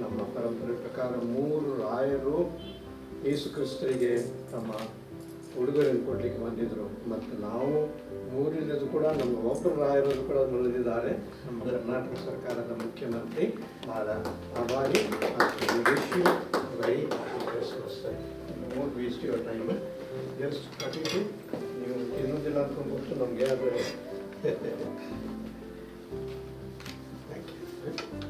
ನಮ್ಮ ಪರಂಪರೆ ಪ್ರಕಾರ ಮೂರು ರಾಯರು ಯೇಸು ಕ್ರಿಸ್ತರಿಗೆ ತಮ್ಮ ಉಡುಗೊರೆಯನ್ನು ಕೊಡಲಿಕ್ಕೆ ಬಂದಿದ್ದರು ಮತ್ತು ನಾವು ಮೂರಿನದು ಕೂಡ ನಮ್ಮ ಒಬ್ಬರು ರಾಯರದು ಕೂಡ ಬಂದಿದ್ದಾರೆ. ನಮ್ಮ ಕರ್ನಾಟಕ ಸರ್ಕಾರದ ಮುಖ್ಯಮಂತ್ರಿ ಆದ ಹಾಗಾಗಿ very Christmas more waste your time ನೀವು ನಮಗೆ thank you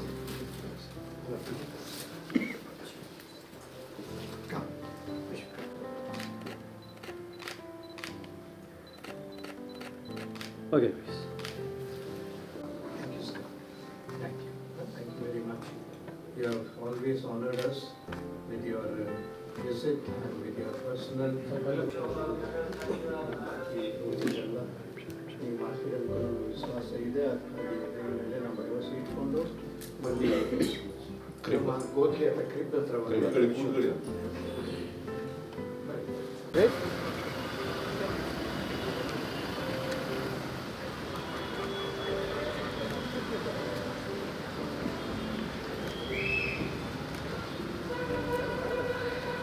Okay Thank you, sir. Thank you. Thank you very much. You have always honored us with your uh, visit and with your personal. ಈ ಉಳಿದಿದ್ದೆಲ್ಲ ಈ ಮಾತಿನಲ್ಲಿ ನಮ್ಗೆ ವಿಶ್ವಾಸ ಇದೆ ನಮ್ಮ ಗೋಧಿ ಅಥವಾ ಕ್ರಿಪ್ ಹತ್ರ ಬಂದಿದ್ದೀವಿ. Right?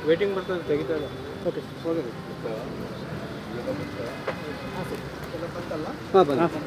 ವೇಟಿಂಗ್ ಬರ್ತದೆ ತೆಗಿತಾ ಇಲ್ಲ ಓಕೆ ಓಕೆ ಹಾಂ ಬನ್ನಿ ಪ್ಲಸ್